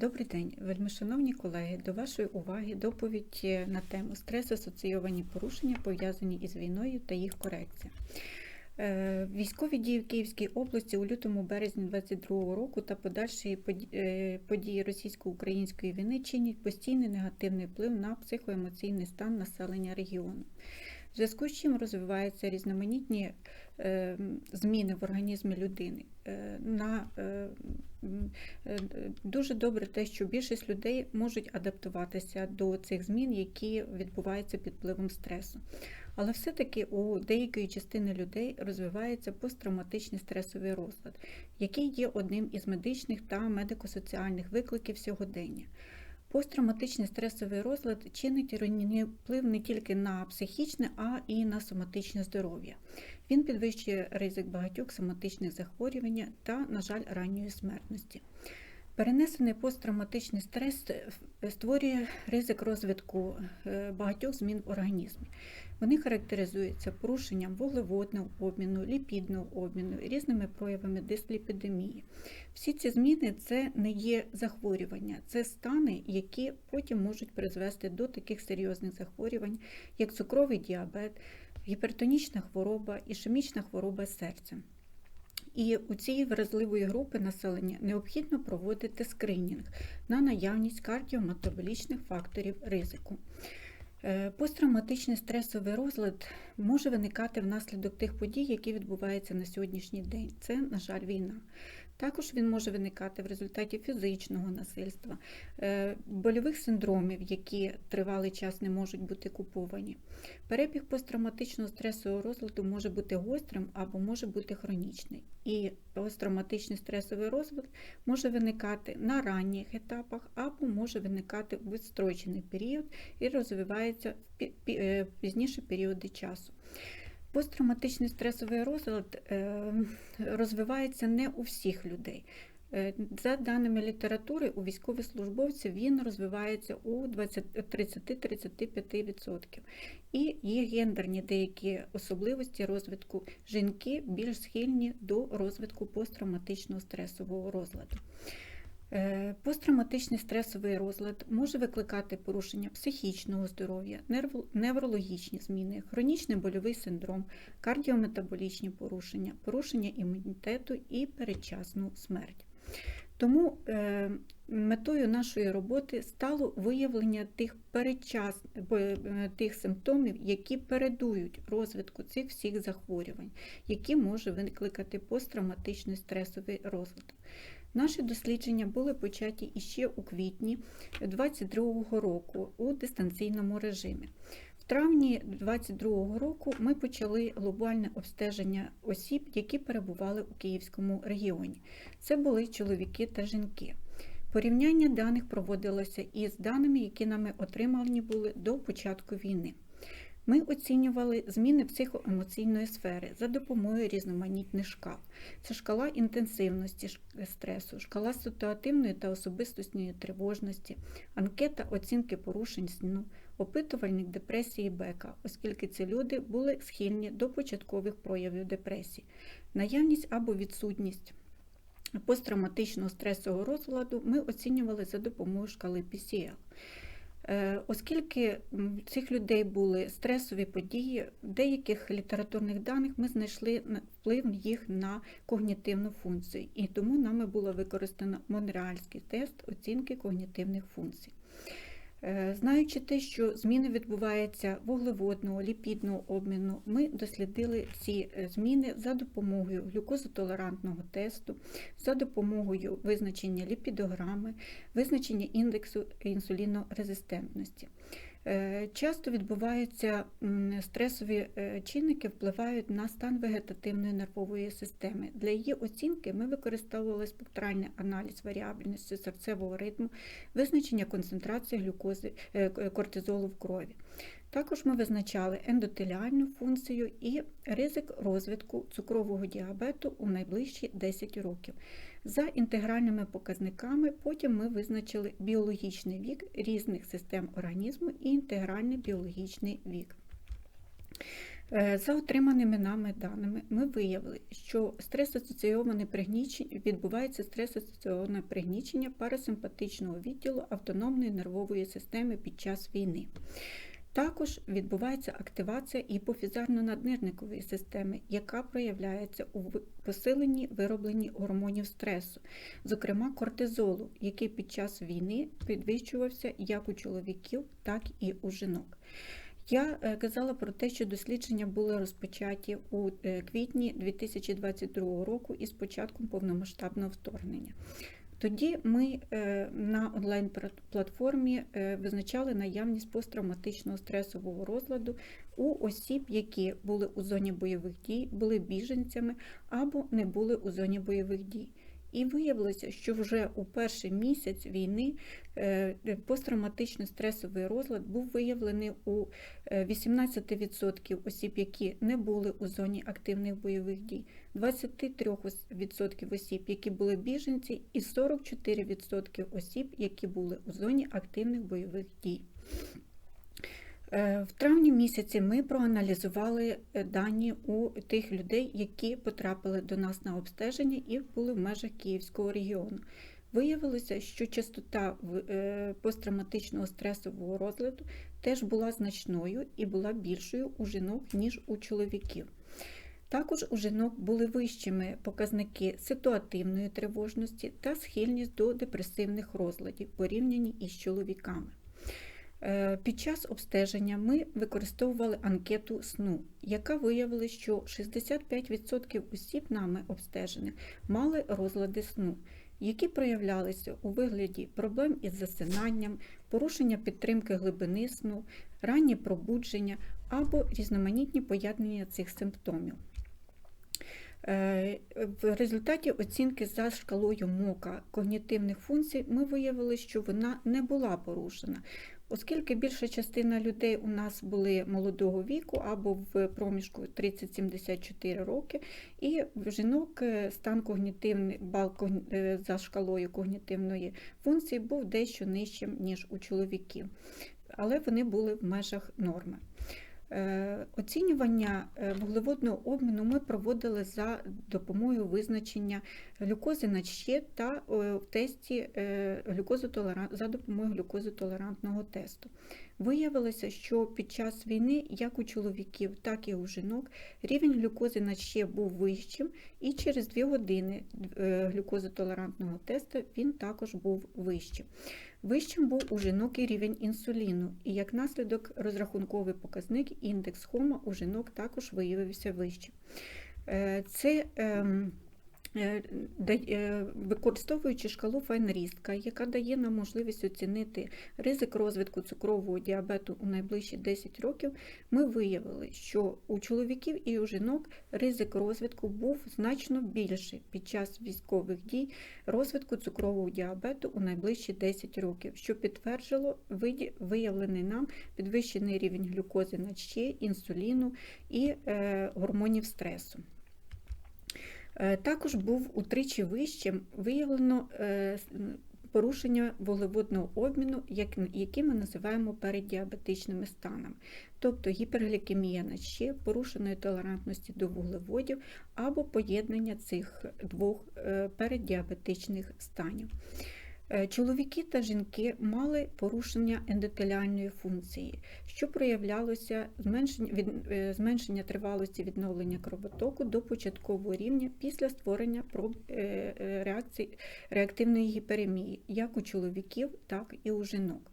Добрий день, вельмишановні колеги. До вашої уваги доповідь на тему стрес асоційовані порушення пов'язані із війною та їх корекція. Е, Військові дії в Київській області у лютому березні 2022 року та подальші е, події російсько-української війни чинять постійний негативний вплив на психоемоційний стан населення регіону. В зв'язку з чим розвиваються різноманітні е, зміни в організмі людини. Е, на, е, е, дуже добре те, що більшість людей можуть адаптуватися до цих змін, які відбуваються під впливом стресу. Але все-таки у деякої частини людей розвивається посттравматичний стресовий розлад, який є одним із медичних та медико-соціальних викликів сьогодення. Посттравматичний стресовий розлад чинить руйнівний вплив не тільки на психічне, а і на соматичне здоров'я. Він підвищує ризик багатьох соматичних захворювань та, на жаль, ранньої смертності. Перенесений посттравматичний стрес створює ризик розвитку е, багатьох змін в організмі. Вони характеризуються порушенням вуглеводного обміну, ліпідного обміну, різними проявами дисліпідемії. Всі ці зміни це не є захворювання, це стани, які потім можуть призвести до таких серйозних захворювань, як цукровий діабет, гіпертонічна хвороба, ішемічна хвороба серця. І у цієї вразливої групи населення необхідно проводити скринінг на наявність кардіометаболічних факторів ризику. Е, Посттравматичний стресовий розлад може виникати внаслідок тих подій, які відбуваються на сьогоднішній день. Це, на жаль, війна. Також він може виникати в результаті фізичного насильства, е, больових синдромів, які тривалий час не можуть бути куповані. Перебіг посттравматичного стресового розладу може бути гострим або може бути хронічний. І посттравматичний стресовий розлад може виникати на ранніх етапах або може виникати в відстрочений період і розвивається в е, пізніші періоди часу. Посттравматичний стресовий розлад е, розвивається не у всіх людей. Е, За даними літератури, у військовослужбовців він розвивається у 20 30-35%. І є гендерні деякі особливості розвитку. Жінки більш схильні до розвитку посттравматичного стресового розладу. Е, Посттравматичний стресовий розлад може викликати порушення психічного здоров'я, неврологічні зміни, хронічний больовий синдром, кардіометаболічні порушення, порушення імунітету і передчасну смерть. Тому е, метою нашої роботи стало виявлення тих передчас, е, тих симптомів, які передують розвитку цих всіх захворювань, які може викликати посттравматичний стресовий розлад. Наші дослідження були початі іще у квітні 2022 року у дистанційному режимі. В травні 2022 року ми почали глобальне обстеження осіб, які перебували у Київському регіоні. Це були чоловіки та жінки. Порівняння даних проводилося із даними, які нами отримані були до початку війни. Ми оцінювали зміни психоемоційної сфери за допомогою різноманітних шкал. Це шкала інтенсивності стресу, шкала ситуативної та особистісної тривожності, анкета оцінки порушень сну, опитувальник депресії Бека, оскільки ці люди були схильні до початкових проявів депресії, наявність або відсутність посттравматичного стресового розладу ми оцінювали за допомогою шкали PCL. Е, Оскільки цих людей були стресові події, в деяких літературних даних ми знайшли вплив їх на когнітивну функцію, і тому нами було використано монреальський тест оцінки когнітивних функцій. Е, Знаючи те, що зміни відбуваються вуглеводного, ліпідного обміну, ми дослідили ці е, зміни за допомогою глюкозотолерантного тесту, за допомогою визначення ліпідограми, визначення індексу інсулінорезистентності. Е, Часто відбуваються стресові е, чинники, впливають на стан вегетативної нервової системи. Для її оцінки ми використовували спектральний аналіз варіабельності серцевого ритму, визначення концентрації глюкози е, кортизолу в крові. Також ми визначали ендотеліальну функцію і ризик розвитку цукрового діабету у найближчі 10 років. За інтегральними показниками потім ми визначили біологічний вік різних систем організму і інтегральний біологічний вік. Е, За отриманими нами даними, ми виявили, що стрес-асоційоване пригнічення відбувається стрес-асоційоване пригнічення парасимпатичного відділу автономної нервової системи під час війни. Також відбувається активація іпофізарно-наднирникової системи, яка проявляється у посиленні виробленні гормонів стресу, зокрема кортизолу, який під час війни підвищувався як у чоловіків, так і у жінок. Я е, казала про те, що дослідження були розпочаті у е, квітні 2022 року із початком повномасштабного вторгнення. Тоді ми е, на онлайн-платформі е, визначали наявність посттравматичного стресового розладу у осіб, які були у зоні бойових дій, були біженцями або не були у зоні бойових дій. І виявилося, що вже у перший місяць війни е, посттравматичний стресовий розлад був виявлений у е, 18% осіб, які не були у зоні активних бойових дій, 23% осіб, які були біженці, і 44% осіб, які були у зоні активних бойових дій. Е, В травні місяці ми проаналізували е, дані у тих людей, які потрапили до нас на обстеження і були в межах Київського регіону. Виявилося, що частота е, посттравматичного стресового розладу теж була значною і була більшою у жінок, ніж у чоловіків. Також у жінок були вищими показники ситуативної тривожності та схильність до депресивних розладів порівняні із чоловіками. Е, Під час обстеження ми використовували анкету сну, яка виявила, що 65% осіб нами обстежених мали розлади сну, які проявлялися у вигляді проблем із засинанням, порушення підтримки глибини сну, ранні пробудження або різноманітні поєднання цих симптомів. Е, В результаті оцінки за шкалою МОКа когнітивних функцій ми виявили, що вона не була порушена. Оскільки більша частина людей у нас були молодого віку або в проміжку 30-74 роки, і в жінок е, стан когнітивний бал е, за шкалою когнітивної функції був дещо нижчим, ніж у чоловіків, але вони були в межах норми. Е, Оцінювання е, вуглеводного обміну ми проводили за допомогою визначення глюкози на щит та е, в тесті за допомогою глюкозотолерантного тесту. Виявилося, що під час війни, як у чоловіків, так і у жінок, рівень глюкози на ще був вищим, і через 2 години глюкозотолерантного тесту він також був вищим. Вищим був у жінок і рівень інсуліну, і як наслідок розрахунковий показник індекс хома у жінок також виявився вищим. Е, Це ем, використовуючи шкалу Файнрістка, яка дає нам можливість оцінити ризик розвитку цукрового діабету у найближчі 10 років, ми виявили, що у чоловіків і у жінок ризик розвитку був значно більший під час військових дій розвитку цукрового діабету у найближчі 10 років, що підтвердило виявлений нам підвищений рівень глюкози на ще, інсуліну і е, гормонів стресу. Е, Також був утричі вищим виявлено е, порушення вуглеводного обміну, які ми називаємо переддіабетичними станами, тобто гіперглікемія на ще, порушеної толерантності до вуглеводів або поєднання цих двох передіабетичних переддіабетичних станів. Е, Чоловіки та жінки мали порушення ендотеліальної функції, що проявлялося зменшення, від, е, зменшення тривалості відновлення кровотоку до початкового рівня після створення проб, е, е, реактивної гіперемії, як у чоловіків, так і у жінок.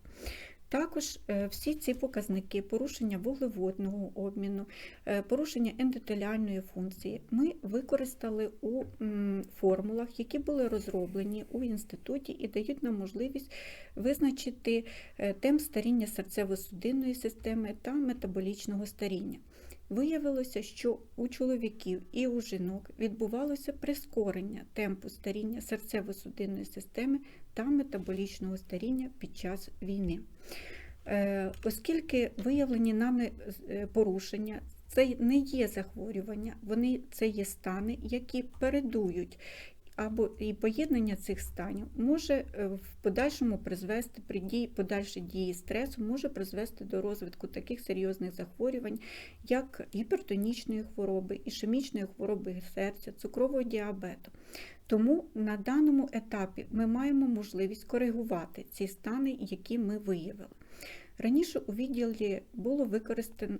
Також е, всі ці показники порушення вуглеводного обміну, е, порушення ендотеліальної функції ми використали у формулах, які були розроблені у інституті і дають нам можливість визначити е, темп старіння серцево-судинної системи та метаболічного старіння. Виявилося, що у чоловіків і у жінок відбувалося прискорення темпу старіння серцево-судинної системи та метаболічного старіння під час війни. Е, Оскільки виявлені нами е, порушення, це не є захворювання, вони це є стани, які передують або і поєднання цих станів може е, в подальшому призвести при дії, подальшій дії стресу, може призвести до розвитку таких серйозних захворювань, як гіпертонічної хвороби, ішемічної хвороби серця, цукрового діабету. Тому на даному етапі ми маємо можливість коригувати ці стани, які ми виявили. Раніше у відділі було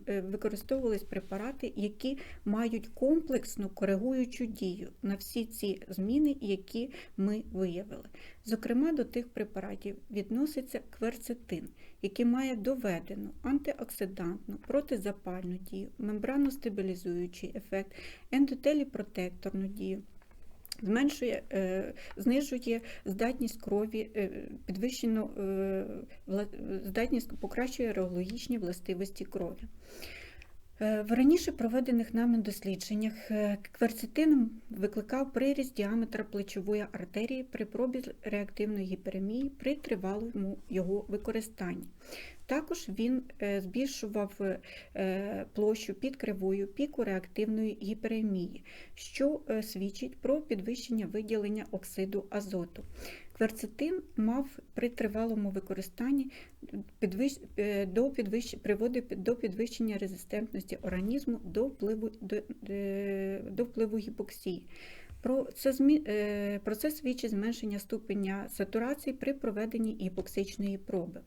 е, використовувались препарати, які мають комплексну коригуючу дію на всі ці зміни, які ми виявили. Зокрема, до тих препаратів відноситься кверцетин, який має доведену антиоксидантну, протизапальну дію, мембраностабілізуючий ефект, ендотеліпротекторну дію. Зменшує, е, знижує здатність крові, підвищено підвищену е, здатність, покращує реологічні властивості крові. Е, В раніше проведених нами дослідженнях е, кверцетин викликав приріст діаметра плечової артерії при пробі реактивної гіперемії при тривалому його використанні. Також він е, збільшував площу під кривою піку реактивної гіперемії, що свідчить про підвищення виділення оксиду азоту. Кверцетин мав при тривалому використанні підвищ... е, до підвищ... приводить до підвищення резистентності організму до впливу, до, е, до впливу гіпоксії. Про це, змі... е, про це свідчить зменшення ступеня сатурації при проведенні гіпоксичної проби.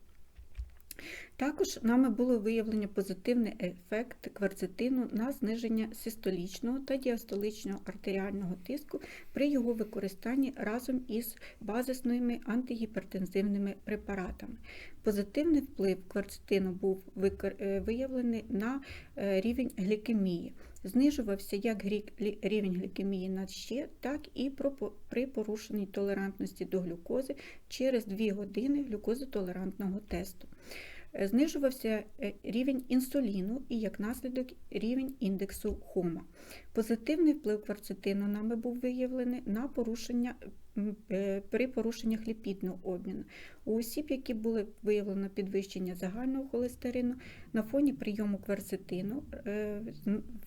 Також нами було виявлено позитивний ефект кверцетину на зниження систолічного та діастоличного артеріального тиску при його використанні разом із базисними антигіпертензивними препаратами. Позитивний вплив кверцетину був е, виявлений на е, рівень глікемії. Знижувався як рівень глікемії на ще, так і при порушеній толерантності до глюкози через 2 години глюкозотолерантного тесту. Е, Знижувався е, рівень інсуліну і як наслідок рівень індексу Хома. Позитивний вплив кверцетину нами був виявлений на порушення е, при порушеннях ліпідного обміну. У осіб, які були виявлено підвищення загального холестерину, на фоні прийому кверцетину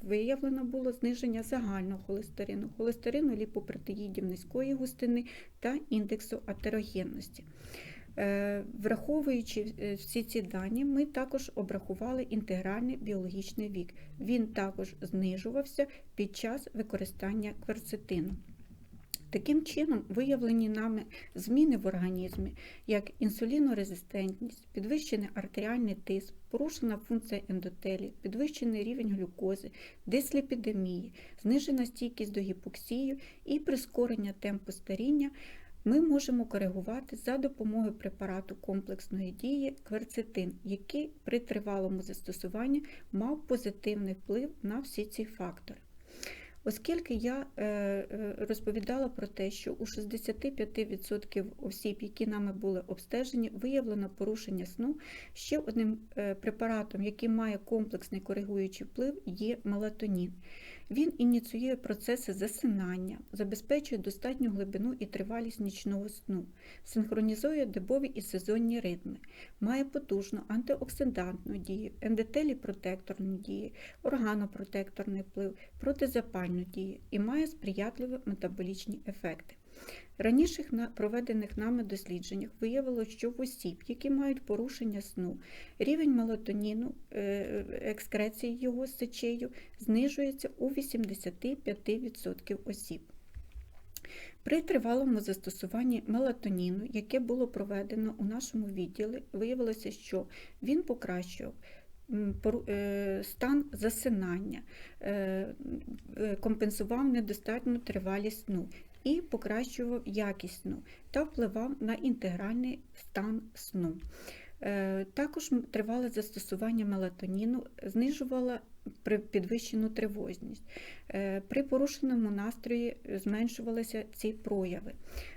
виявлено було зниження загального холестерину, холестерину ліпопротеїдів низької густини та індексу атерогенності. Е, Враховуючи е, всі ці дані, ми також обрахували інтегральний біологічний вік. Він також знижувався під час використання кверцетину. Таким чином, виявлені нами зміни в організмі, як інсулінорезистентність, підвищений артеріальний тиск, порушена функція ендотелі, підвищений рівень глюкози, дисліпідемії, знижена стійкість до гіпоксії і прискорення темпу старіння, ми можемо коригувати за допомогою препарату комплексної дії кверцетин, який при тривалому застосуванні мав позитивний вплив на всі ці фактори. Оскільки я е, е, розповідала про те, що у 65% осіб, які нами були обстежені, виявлено порушення сну, ще одним е, препаратом, який має комплексний коригуючий вплив, є мелатонін. Він ініціює процеси засинання, забезпечує достатню глибину і тривалість нічного сну, синхронізує добові і сезонні ритми, має потужну антиоксидантну дію, ендотеліпротекторну дію, органопротекторний вплив, протизапальну дію і має сприятливі метаболічні ефекти. Раніше на проведених нами дослідженнях виявилося, що в осіб, які мають порушення сну, рівень мелатоніну, е, екскреції його сечею знижується у 85% осіб. При тривалому застосуванні мелатоніну, яке було проведено у нашому відділі, виявилося, що він покращував е, стан засинання, е, компенсував недостатню тривалість сну і покращував якість сну та впливав на інтегральний стан сну. Е, Також тривале застосування мелатоніну знижувало при- підвищену тривожність. Е, При порушеному настрої зменшувалися ці прояви.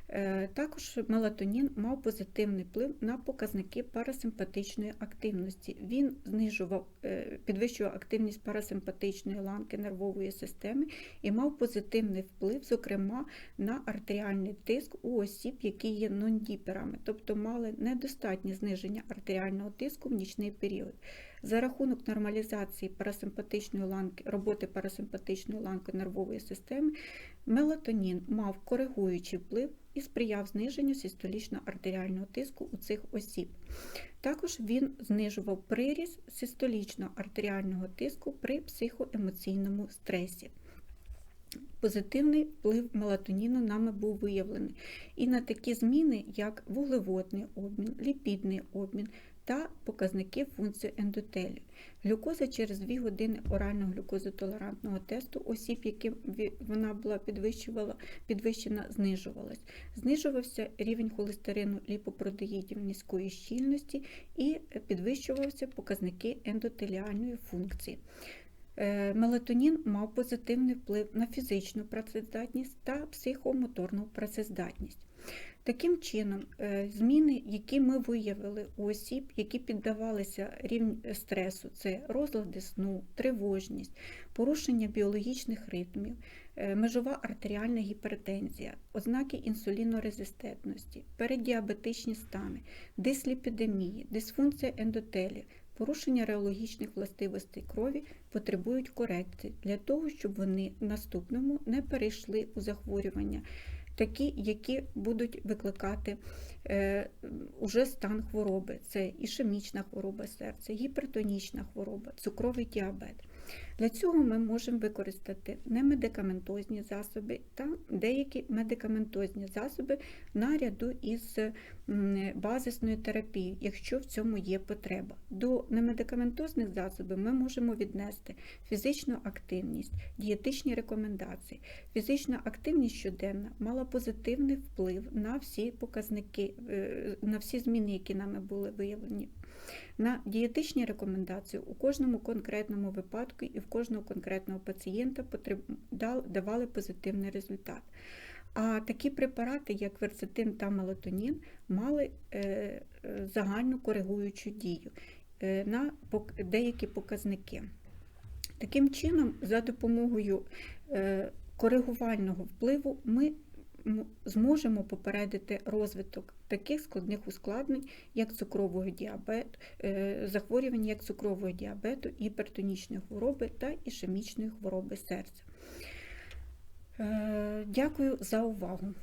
Е, Також мелатонін мав позитивний вплив на показники парасимпатичної активності. Він знижував, е, підвищував активність парасимпатичної ланки нервової системи і мав позитивний вплив, зокрема, на артеріальний тиск у осіб, які є нон-діперами, тобто мали недостатнє зниження артеріального тиску в нічний період. За рахунок нормалізації парасимпатичної ланки, роботи парасимпатичної ланки нервової системи, мелатонін мав коригуючий вплив і сприяв зниженню систолічно-артеріального тиску у цих осіб. Також він знижував приріст систолічного артеріального тиску при психоемоційному стресі. Позитивний вплив мелатоніну нами був виявлений і на такі зміни, як вуглеводний обмін, ліпідний обмін та показники функції ендотелію. Глюкоза через 2 години орального глюкозотолерантного тесту осіб, яким вона була підвищувала, підвищена, знижувалась. Знижувався рівень холестерину ліпопротеїдів низької щільності і підвищувалися показники ендотеліальної функції. Е, мелатонін мав позитивний вплив на фізичну працездатність та психомоторну працездатність. Таким чином, е, зміни, які ми виявили у осіб, які піддавалися рівню стресу, це розлади сну, тривожність, порушення біологічних ритмів, е, межова артеріальна гіпертензія, ознаки інсулінорезистентності, переддіабетичні стани, дисліпідемії, дисфункція ендотелію, порушення реологічних властивостей крові потребують корекції для того, щоб вони в наступному не перейшли у захворювання, такі, які будуть викликати е, уже стан хвороби. Це ішемічна хвороба серця, гіпертонічна хвороба, цукровий діабет. Для цього ми можемо використати немедикаментозні засоби та деякі медикаментозні засоби наряду із базисною терапією, якщо в цьому є потреба. До немедикаментозних засобів ми можемо віднести фізичну активність, дієтичні рекомендації. Фізична активність щоденна мала позитивний вплив на всі показники, е, на всі зміни, які нами були виявлені. На дієтичні рекомендації у кожному конкретному випадку і в кожного конкретного пацієнта давали позитивний результат. А такі препарати, як верцетин та мелатонін, мали е, е, загальну коригуючу дію е, на деякі показники. Таким чином, за допомогою коригувального впливу, ми зможемо попередити розвиток таких складних ускладнень, як цукрового діабету, захворювань як цукрового діабету, гіпертонічної хвороби та ішемічної хвороби серця. Дякую за увагу.